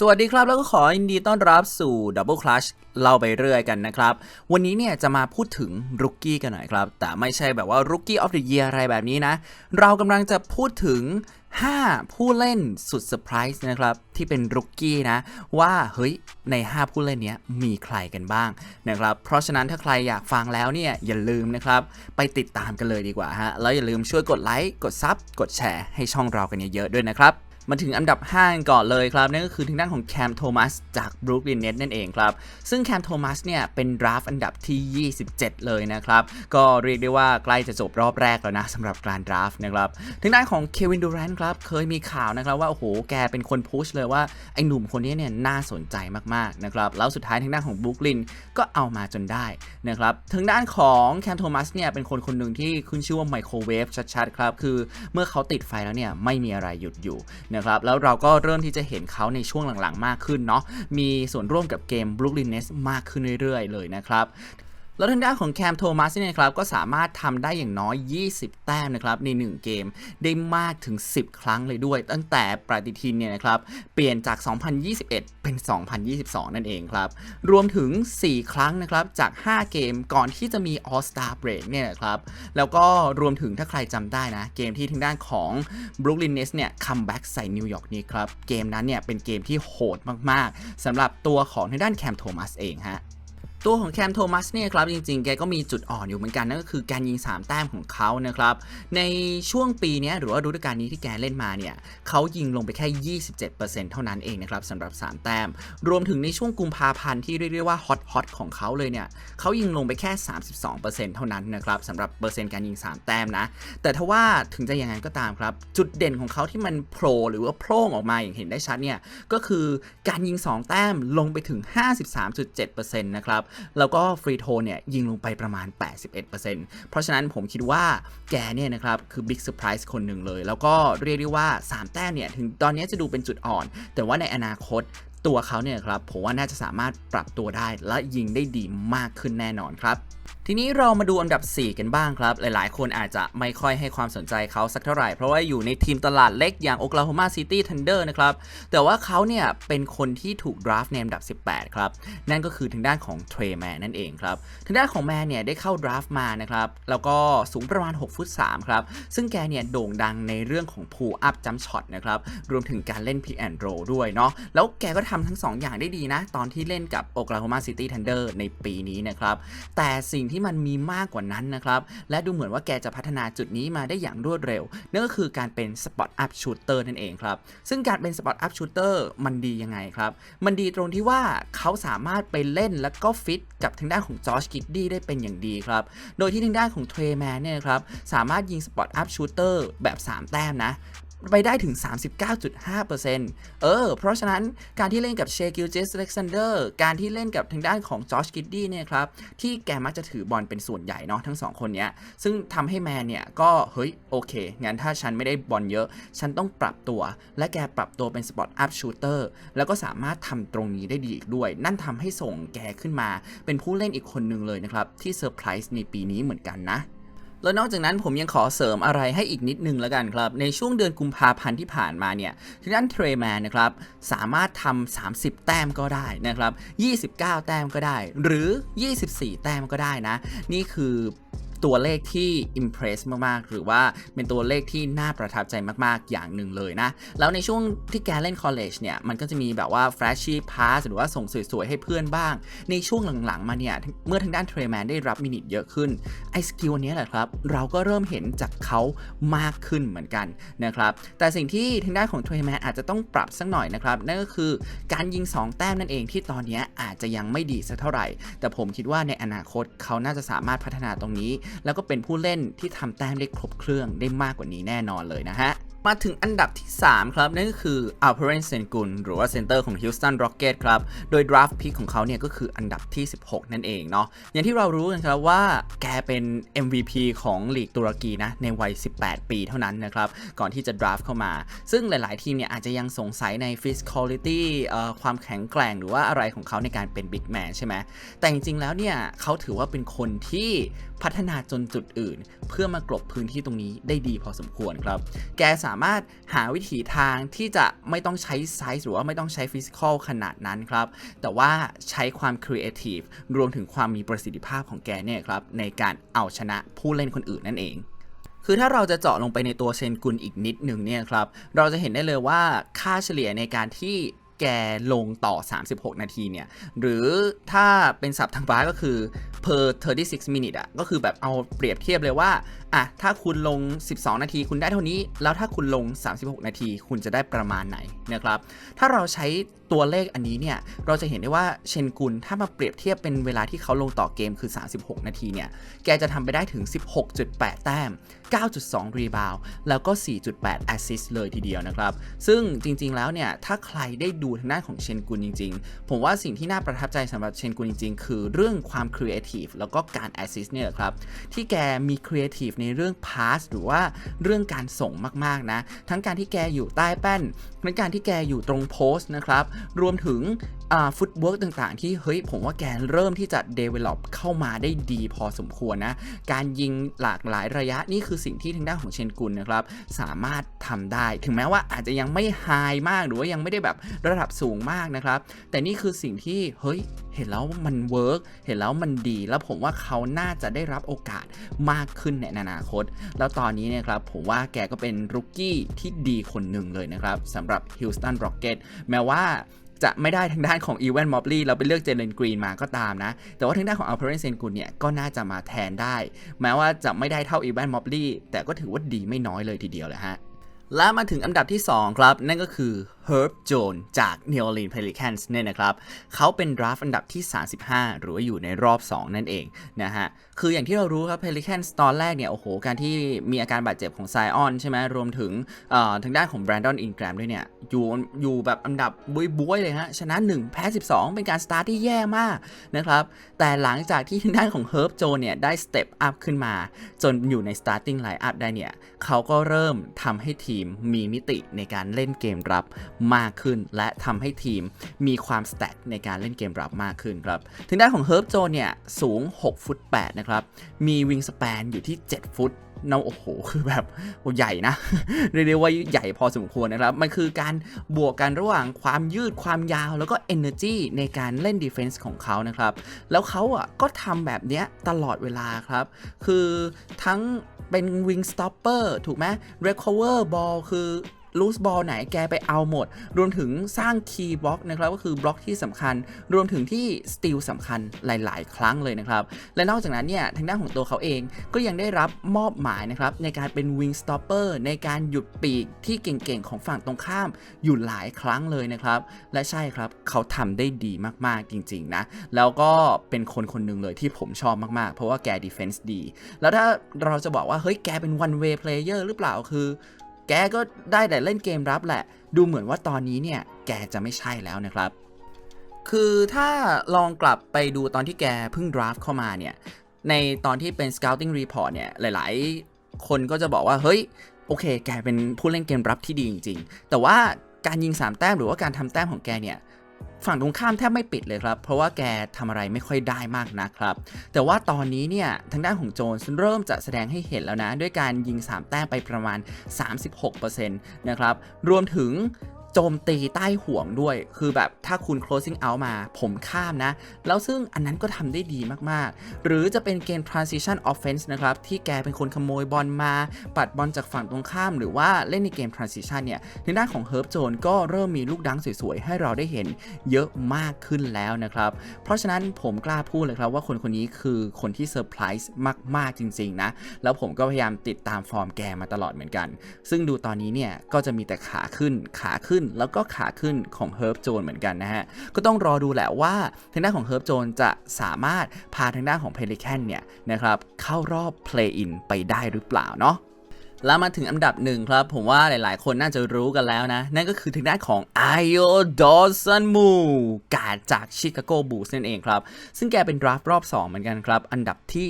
สวัสดีครับ แล้วก็ขอยินดีต้อนรับสู่ Double Clutch เล่าไปเรื่อยกันนะครับ วันนี้เนี่ยจะมาพูดถึงรุกกี้กันหน่อยครับ แต่ไม่ใช่แบบว่า Rookie of the Year อะไรแบบนี้นะ เรากำลังจะพูดถึง 5 ผู้เล่นสุดเซอร์ไพรส์นะครับ ที่เป็นรุกกี้นะ ว่าเฮ้ยใน 5 ผู้เล่นเนี้ยมีใครกันบ้างนะครับ เพราะฉะนั้นถ้าใครอยากฟังแล้วเนี่ยอย่าลืมนะครับ ไปติดตามกันเลยดีกว่าฮะแล้วอย่าลืมช่วยกดไลค์กดซับกดแชร์ให้ช่องเรากันเยอะๆด้วยนะครับ มาถึงอันดับ5กันก่อนเลยครับนั่นก็คือทางด้านของแคมโทมัสจากบรูคลินเน็ตนั่นเองครับ ซึ่งแคมโทมัสเนี่ยเป็นดราฟต์อันดับที่ 27 เลยนะครับ ก็เรียกได้ว่าใกล้จะจบรอบแรกแล้วนะสำหรับการดราฟต์นะครับทางด้านของเควินดูแรนต์ครับเคยมีข่าวนะครับว่าโอ้โหแกเป็นคนพุชเลยว่าไอ้หนุ่มคนนี้เนี่ยน่าสนใจมากๆนะครับแล้วสุดท้ายทางด้านของบรูคลินก็เอามาจนได้นะครับทางด้านของแคมโทมัสเนี่ยเป็นคนคนหนึ่งที่ขึ้นชื่อว่าไมโครเวฟชัดๆครับคือเมื่อเขาติดไฟแล้วเนี่ยไม่มีอะไรหยุดอยู่นะครับแล้วเราก็เริ่มที่จะเห็นเขาในช่วงหลังๆ มากขึ้นเนาะมีส่วนร่วมกับเกม Brooklyn Nets มากขึ้นเรื่อยๆ เลยนะครับ แล้วทางด้านของแคมโทมัสเนี่ยครับก็สามารถทำได้อย่างน้อย 20 แต้มนะครับใน 1 เกมได้มากถึง 10 ครั้งเลยด้วย ตั้งแต่ปฏิทินเนี่ยนะครับเปลี่ยนจาก 2021 เป็น 2022 นั่นเองครับ รวมถึง 4 ครั้งนะครับจาก 5 เกมก่อนที่จะมี All Star Break เนี่ยนะครับแล้วก็รวมถึงถ้าใครจำได้นะ เกมที่ทางด้านของ Brooklyn Nets เนี่ยคัมแบ็กใส่นิวยอร์กนี่ครับเกมนั้นเนี่ยเป็นเกมที่โหดมากๆสำหรับตัวของทางด้านแคมโทมัสเองฮะ ตัวของแคมโทมัสเนี่ยครับจริงๆ แกก็มีจุดอ่อนอยู่เหมือนกันนั่นก็คือการยิง 3 แต้มของเขานะครับ ในช่วงปีนี้หรือว่าฤดูกาลนี้ที่แกเล่นมาเนี่ยเขายิงลงไปแค่ 27%เท่านั้นเองนะครับสำหรับ 3 แต้ม รวมถึงในช่วงกุมภาพันธ์ที่เรียกได้ว่าฮอตฮอตของเขาเลยเนี่ยเขายิงลงไปแค่ 32%เท่านั้นนะครับสำหรับเปอร์เซ็นต์การยิง 3 แต้มนะ แต่ถ้าว่าถึงจะอย่างนั้นก็ตามครับ จุดเด่นของเขาที่มันโผล่หรือว่าโพร่งออกมาอย่างเห็นได้ชัดเนี่ยก็คือการยิง 2 แต้มลงไปถึง 53.7%นะครับแล้วก็ฟรีโทเนี่ยยิงลงไปประมาณ 81%เพราะฉะนั้นผมคิดว่าแกเนี่ยนะครับคือบิ๊กเซอร์ไพรส์คนหนึ่งเลย แล้วก็เรียกได้ว่า 3 แต้มเนี่ยถึงตอนนี้จะดูเป็นจุดอ่อน แต่ว่าในอนาคตตัวเขาเนี่ยครับผมว่าน่าจะสามารถปรับตัวได้และยิงได้ดีมากขึ้นแน่นอนครับ ทีนี้เรามาดูอันดับ 4 กันบ้างครับ หลายๆ คนอาจจะไม่ค่อยให้ความสนใจเขาสักเท่าไหร่ เพราะว่าอยู่ในทีมตลาดเล็กอย่าง Oklahoma City Thunder นะครับ แต่ว่าเขาเนี่ย เป็นคนที่ถูกดราฟต์ในอันดับ 18 ครับ นั่นก็คือทางด้านของเทรแมนนั่นเองครับ ทางด้านของแมนเนี่ย ได้เข้าดราฟต์มานะครับ แล้วก็สูงประมาณ 6 ฟุต 3 ครับ ซึ่งแกเนี่ยโด่งดังในเรื่องของ pull up jump shot นะครับ รวมถึงการเล่น pick and roll ด้วยเนาะ แล้วแกก็ทำทั้ง 2 อย่างได้ดีนะ ตอนที่เล่นกับ Oklahoma City Thunder ในปีนี้นะครับ แต่สิ่งที่มันมีมากกว่านั้นนะครับ และดูเหมือนว่าแกจะพัฒนาจุดนี้มาได้อย่างรวดเร็ว นั่นก็คือการเป็นสปอตอัพชูเตอร์นั่นเองครับ ซึ่งการเป็นสปอตอัพชูเตอร์มันดียังไงครับ มันดีตรงที่ว่าเขาสามารถไปเล่นแล้วก็ฟิตกับทางด้านของจอร์จกิดดี้ได้เป็นอย่างดีครับ โดยที่ทางด้านของเทรแมนเนี่ยครับสามารถยิงสปอตอัพชูเตอร์แบบ 3 แต้มนะ ไปได้ถึง 39.5%เออ เพราะฉะนั้นการที่เล่นกับเชกิลเจสเล็กซานเดอร์การที่เล่นกับทางด้านของจอชกิดดี้เนี่ยครับ ที่แกมักจะถือบอลเป็นส่วนใหญ่เนาะทั้งสองคนเนี้ย ซึ่งทำให้แมนเนี่ย ก็เฮ้ย โอเค งั้นถ้าฉันไม่ได้บอลเยอะ ฉันต้องปรับตัว และแกปรับตัวเป็นสปอตอัพชูเตอร์แล้วก็สามารถทำตรงนี้ได้ดีอีกด้วย นั่นทำให้ส่งแกขึ้นมา เป็นผู้เล่นอีกคนหนึ่งเลยนะครับที่เซอร์ไพรส์ในปีนี้เหมือนกันนะ แล้วนอกจากนั้นผมยังขอเสริมอะไรให้อีกนิดนึงแล้วกันครับ ในช่วงเดือนกุมภาพันธ์ที่ผ่านมาเนี่ยทางด้านเทรแมนนะครับ สามารถทำ30 แต้มก็ได้นะครับ 29 แต้มก็ได้ หรือ 24 แต้มก็ได้นะ นี่คือ ตัวเลขที่ impress มากๆ หรือว่าเป็นตัวเลขที่น่าประทับใจมากๆ อย่างหนึ่งเลยนะ แล้วในช่วงที่แกเล่น college เนี่ย มันก็จะมีแบบว่า flashy pass หรือว่าส่งสวยๆ ให้เพื่อนบ้าง ในช่วงหลังๆ มาเนี่ย เมื่อทางด้านเทรแมนได้รับมินิทเยอะขึ้น ไอ้สกิลนี้แหละครับ เราก็เริ่มเห็นจากเขามากขึ้นเหมือนกันนะครับ แต่สิ่งที่ทางด้านของเทรแมนอาจจะต้องปรับสักหน่อยนะครับ นั่นก็คือการยิง 2 แต้มนั่นเองที่ตอนนี้อาจจะยังไม่ดีสักเท่าไหร่ แต่ผมคิดว่าในอนาคตเขาน่าจะสามารถพัฒนาตรงนี้แล้วก็เป็นผู้เล่นที่ทำแต้มได้ครบเครื่องได้มากกว่านี้แน่นอนเลยนะฮะ มาถึงอันดับที่ 3 ครับ นั่นก็คือ a l p e r e n Sengun หรือว่าเซนเตอร์ของ Houston Rockets ครับ โดย draft pick ของเขาเนี่ยก็คืออันดับที่ 16 นั่นเองเนาะอย่างที่เรารู้กันครับว่าแกเป็น MVP ของลีกตุรกีนะ ในวัย 18 ปีเท่านั้นนะครับ ก่อนที่จะ draft เข้ามา ซึ่งหลาย ๆ ทีมเนี่ยอาจจะยังสงสัยใน physicality เอ่อความแข็งแกร่งหรือว่าอะไรของเขาในการเป็น big man ใช่ไหมแต่จริง ๆ แล้วเนี่ยเขาถือว่าเป็นคนที่พัฒนาจนจุดอื่น เพื่อมากลบพื้นที่ตรงนี้ได้ดีพอสมควรครับ แกสาามารถหาวิถีทางที่จะไม่ต้องใช้ไซส์หรือว่าไม่ต้องใช้ฟิสิกอลขนาดนั้นครับ แต่ว่าใช้ความครีเอทีฟรวมถึงความมีประสิทธิภาพของแกเนี่ยครับ ในการเอาชนะผู้เล่นคนอื่นนั่นเองคือถ้าเราจะเจาะลงไปในตัวเชนกุนอีกนิดหนึ่งเนี่ยครับ เราจะเห็นได้เลยว่าค่าเฉลี่ยในการที่ แกลงต่อ 36 นาทีเนี่ย หรือถ้าเป็นศัพท์ทางบาสก็คือ per 36 minute อะก็คือแบบเอาเปรียบเทียบเลยว่า อะ ถ้าคุณลง 12 นาทีคุณได้เท่านี้ แล้วถ้าคุณลง 36 นาทีคุณจะได้ประมาณไหนนะครับ ถ้าเราใช้ตัวเลขอันนี้เนี่ย เราจะเห็นได้ว่าเชนกุนถ้ามาเปรียบเทียบเป็นเวลาที่เขาลงต่อเกมคือ 36 นาทีเนี่ย แกจะทำไปได้ถึง 16.8 แต้ม 9.2 รีบาวแล้วก็ 4.8 แอสซิสต์เลยทีเดียวนะครับ ซึ่งจริงๆแล้วเนี่ย ถ้าใครได้ดููทางด้านของเชนกุนจริง ๆ ผมว่าสิ่งที่น่าประทับใจสำหรับเชนกุนจริง ๆ คือเรื่องความครีเอทีฟแล้วก็การแอสซิสต์เนี่ยครับ ที่แกมีครีเอทีฟในเรื่องพาสหรือว่าเรื่องการส่งมากๆนะ ทั้งการที่แกอยู่ใต้แป้นทั้งการที่แกอยู่ตรงโพสต์นะครับ รวมถึง ฟุตเวิร์กต่างๆ ที่เฮ้ยผมว่าแกเริ่มที่จะ develop เข้ามาได้ดีพอสมควรนะ การยิงหลากหลายระยะนี่คือสิ่งที่ทางด้านของเชนกุลนะครับ สามารถทำได้ ถึงแม้ว่าอาจจะยังไม่ไฮมากหรือว่ายังไม่ได้แบบระดับสูงมากนะครับ แต่นี่คือสิ่งที่เฮ้ยเห็นแล้วมันเวิร์กเห็นแล้วมันดี แล้วผมว่าเขาน่าจะได้รับโอกาสมากขึ้นในอนาคต แล้วตอนนี้เนี่ยครับผมว่าแกก็เป็นรุกกี้ที่ดีคนหนึ่งเลยนะครับสำหรับ Houston Rockets แม้ว่า จะไม่ได้ทางด้านของอีเวนมอบลี่เราไปเลือกเจเลนกรีนมาก็ตามนะ แต่ว่าทางด้านของอัลเพรนเซนกุลเนี่ยก็น่าจะมาแทนได้ แม้ว่าจะไม่ได้เท่าอีเวนมอบลี่แต่ก็ถือว่าดีไม่น้อยเลยทีเดียวเลยฮะและมาถึงอันดับที่ 2 ครับ นั่นก็คือ Herb Jones จาก New Orleans Pelicans เนี่ยนะครับ เขาเป็นดราฟต์อันดับที่ 35 หรือว่าอยู่ในรอบ 2 นั่นเองนะฮะ คืออย่างที่เรารู้ครับ Pelicans ตอนแรกเนี่ย โอ้โห การที่มีอาการบาดเจ็บของไซออนใช่ไหมรวมถึงทางด้านของ Brandon Ingram ด้วยเนี่ย อยู่อยู่แบบอันดับบุ้ยๆ เลยฮะ ชนะ 1 แพ้ 12 เป็นการสตาร์ทที่แย่มากนะครับ แต่หลังจากที่ทางด้านของ Herb Jones เนี่ยได้สเต็ปอัพขึ้นมา จนอยู่ใน starting lineup ได้เนี่ยเขาก็เริ่มทำให้ทีมมีมิติในการเล่นเกมรับมากขึ้น และทำให้ทีมมีความสแตทในการเล่นเกมรับมากขึ้นครับทางด้านของเฮิร์บโจเนี่ยสูง 6 ฟุต 8 นะครับ มีวิงส p ปนอยู่ที่ 7 ฟุตเนาโอ้โห คือแบบใหญ่นะ เรียกได้ว่าใหญ่พอสมควรนะครับ มันคือการบวกกันระหว่างความยืดความยาวแล้วก็ energy ในการเล่น defense ของเขานะครับ แล้วเขาอะก็ทำแบบเนี้ยตลอดเวลาครับ คือทั้งเป็น wing stopper ถูกไหม recover ball คือ ลูสบอลไหนแกไปเอาหมด รวมถึงสร้างคีย์บล็อกนะครับก็คือบล็อกที่สำคัญ รวมถึงที่สติลสำคัญหลาย ๆ ครั้งเลยนะครับ และนอกจากนั้นเนี่ยทางด้านของตัวเขาเองก็ยังได้รับมอบหมายนะครับในการเป็นวิงสต็อปเปอร์ในการหยุดปีกที่เก่ง ๆ ของฝั่งตรงข้ามอยู่หลายครั้งเลยนะครับ และใช่ครับเขาทำได้ดีมาก ๆ จริง ๆ นะ แล้วก็เป็นคนคนหนึ่งเลยที่ผมชอบมาก ๆ เพราะว่าแกดีเฟนส์ดี แล้วถ้าเราจะบอกว่า เฮ้ยแกเป็น one way player หรือเปล่าคือ แกก็ได้แต่เล่นเกมรับแหละ ดูเหมือนว่าตอนนี้เนี่ย แกจะไม่ใช่แล้วนะครับ คือถ้าลองกลับไปดูตอนที่แกเพิ่งดราฟเข้ามาเนี่ย ในตอนที่เป็น scouting report เนี่ย หลายๆ คนก็จะบอกว่า เฮ้ย โอเค แกเป็นผู้เล่นเกมรับที่ดีจริง ๆ แต่ว่าการยิง 3 แต้มหรือว่าการทำแต้มของแกเนี่ย ฝั่งตรงข้ามแทบไม่ปิดเลยครับ เพราะว่าแกทำอะไรไม่ค่อยได้มากนะครับ แต่ว่าตอนนี้เนี่ยทางด้านของโจนเริ่มจะแสดงให้เห็นแล้วนะ ด้วยการยิง 3 แต้มไปประมาณ 36%นะครับ รวมถึง โจมตีใต้ห่วงด้วย คือแบบถ้าคุณ closing out มาผมข้ามนะ แล้วซึ่งอันนั้นก็ทำได้ดีมากๆ หรือจะเป็นเกม transition offense นะครับ ที่แกเป็นคนขโมยบอลมา ปัดบอลจากฝั่งตรงข้าม หรือว่าเล่นในเกม transition เนี่ยในด้านของ Herb Jones ก็เริ่มมีลูกดังสวยๆ ให้เราได้เห็นเยอะมากขึ้นแล้วนะครับ เพราะฉะนั้นผมกล้าพูดเลยครับว่าคนคนนี้คือคนที่เซอร์ไพรส์มากๆจริงๆนะ แล้วผมก็พยายามติดตามฟอร์มแกมาตลอดเหมือนกัน ซึ่งดูตอนนี้เนี่ยก็จะมีแต่ขาขึ้นขาขึ้นแล้วก็ขาขึ้นของเฮิร์บโจนเหมือนกันนะฮะ ก็ต้องรอดูแหละว่าทางด้านของเฮิร์บโจนจะสามารถพาทางด้านของเพลิแคนเนี่ยนะครับเข้ารอบเพลย์อินไปได้หรือเปล่าเนาะ แล้วมาถึงอันดับหนึ่งครับ ผมว่าหลายๆ คนน่าจะรู้กันแล้วนะ นั่นก็คือทางด้านของไอโอดอสันมูกาดจากชิคาโกบูสนั่นเองครับ ซึ่งแกเป็นดราฟต์รอบ 2 เหมือนกันครับ อันดับที่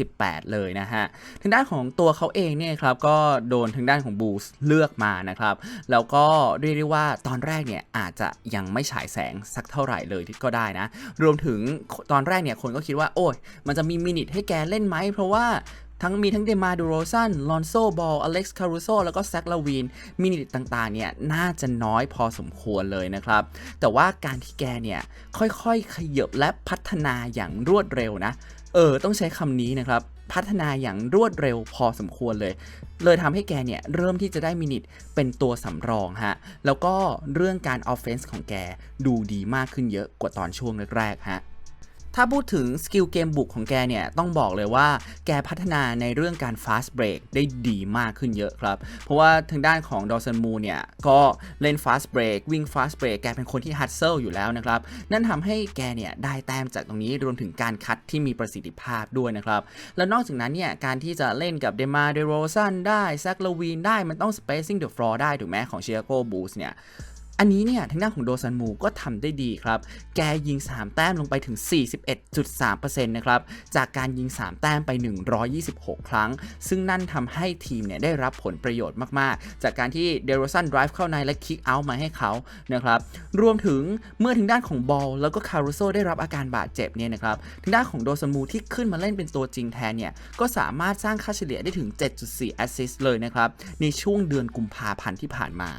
38 เลยนะฮะ ทางด้านของตัวเขาเองเนี่ยครับ ก็โดนทางด้านของบูสเลือกมานะครับ แล้วก็เรียกได้ว่าตอนแรกเนี่ยอาจจะยังไม่ฉายแสงสักเท่าไหร่เลยก็ได้นะ รวมถึงตอนแรกเนี่ยคนก็คิดว่าโอ้ยมันจะมีมินิทให้แกเล่นไหมเพราะว่า ทั้งมีทั้งเดมาดูโรซันลอนโซบอลอเล็กซ์คารูโซแล้วก็แซคลาวีนมินิตต่างๆเนี่ยน่าจะน้อยพอสมควรเลยนะครับ แต่ว่าการที่แกเนี่ยค่อยๆ ขยบและพัฒนาอย่างรวดเร็วนะ เออ ต้องใช้คำนี้นะครับ พัฒนาอย่างรวดเร็วพอสมควรเลย เลยทำให้แกเนี่ยเริ่มที่จะได้มินิทเป็นตัวสำรองฮะ แล้วก็เรื่องการออฟเฟนส์ของแกดูดีมากขึ้นเยอะกว่าตอนช่วงแรกๆฮะ ถ้าพูดถึงสกิลเกมบุกของแกเนี่ย ต้องบอกเลยว่าแกพัฒนาในเรื่องการ fast break ได้ดีมากขึ้นเยอะครับ เพราะว่าทางด้านของดอ s ันมูเนี่ย ก็เล่น fast break วิ่ง fast break แกเป็นคนที่ hustle อยู่แล้วนะครับ นั่นทำให้แกเนี่ย ได้แต้มจากตรงนี้รวมถึงการคัดที่มีประสิทธิภาพด้วยนะครับ แล้วนอกจากนั้นเนี่ย การที่จะเล่นกับเดมาเดโรซันได้แซคลาวีนได้มันต้อง spacing the floor ได้ถูกไหมของ Chicago Bulls เนี่ย อันนี้เนี่ยทางด้านของโดซันมูก็ทำได้ดีครับ แกยิง 3 แต้มลงไปถึง 41.3%นะครับ จากการยิง 3 แต้มไป 126 ครั้ง ซึ่งนั่นทำให้ทีมเนี่ยได้รับผลประโยชน์มาก ๆ จากการที่เดโรซัน drive เข้าในและ kick out มาให้เขานะครับ รวมถึงเมื่อทางด้านของบอลแล้วก็คารุโซได้รับอาการบาดเจ็บเนี่ยนะครับ ทางด้านของโดซันมูที่ขึ้นมาเล่นเป็นตัวจริงแทนเนี่ย ก็สามารถสร้างค่าเฉลี่ยได้ถึง 7.4 assist เลยนะครับ ในช่วงเดือนกุมภาพันธ์ที่ผ่านมา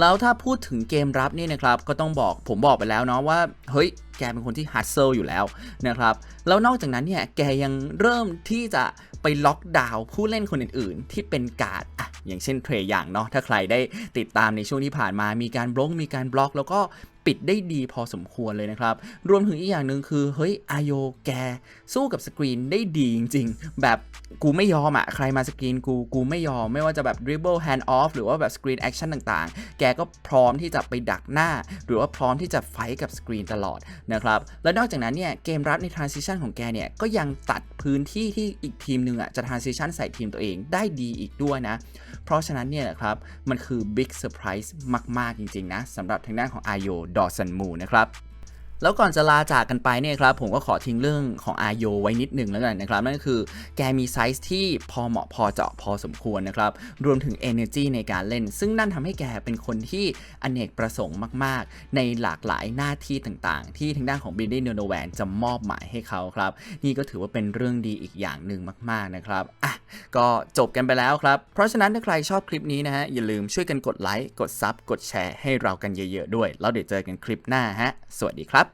แล้วถ้าพูดถึงเกมรับนี่นะครับก็ต้องบอกผมบอกไปแล้วเนาะว่าเฮ้ยแกเป็นคนที่ฮัตเซิลอยู่แล้วนะครับแล้วนอกจากนั้นเนี่ยแกยังเริ่มที่จะไปล็อกดาวน์ผู้เล่นคนอื่นๆ ที่เป็นการ์ดอะอย่างเช่นเทรอย่างเนาะถ้าใครได้ติดตามในช่วงที่ผ่านมามีการบล็อกมีการบล็อก แล้วก็ ปิดได้ดีพอสมควรเลยนะครับ รวมถึงอีกอย่างหนึ่งคือเฮ้ยอายโยแกสู้กับสกรีนได้ดีจริง ๆ แบบกูไม่ยอมอะใครมาสกรีนกูกูไม่ยอม ไม่ว่าจะแบบ dribble hand off หรือว่าแบบ screen action ต่างๆ แกก็พร้อมที่จะไปดักหน้า หรือว่าพร้อมที่จะไฟกับสกรีนตลอดนะครับ และนอกจากนั้นเนี่ยเกมรับใน transition ของแกเนี่ยก็ยังตัดพื้นที่ที่อีกทีมหนึ่งอะจะ transition ใส่ทีมตัวเองได้ดีอีกด้วยนะ เพราะฉะนั้นเนี่ยนะครับมันคือ big surprise มาก ๆ จริง ๆ นะสำหรับทางด้านของอาโยดอสันมูนะครับ แล้วก่อนจะลาจากกันไปเนี่ยครับผมก็ขอทิ้งเรื่องของอาโยไว้นิดหนึ่งแล้วกันนะครับ นั่นก็คือแกมีไซส์ที่พอเหมาะพอเจาะพอสมควรนะครับ รวมถึง energy ในการเล่น ซึ่งนั่นทำให้แกเป็นคนที่อเนกประสงค์มาก ๆ ในหลากหลายหน้าที่ต่างๆ ที่ทางด้านของบิลลี่โนโนแวนจะมอบหมายให้เขาครับ นี่ก็ถือว่าเป็นเรื่องดีอีกอย่างหนึ่งมาก ๆ นะครับอะก็จบกันไปแล้วครับ เพราะฉะนั้นถ้าใครชอบคลิปนี้นะฮะ อย่าลืมช่วยกันกดไลค์ กดซับกดแชร์ให้เรากันเยอะ ๆ ด้วย แล้วเดี๋ยวเจอกันคลิปหน้าฮะ สวัสดีครับ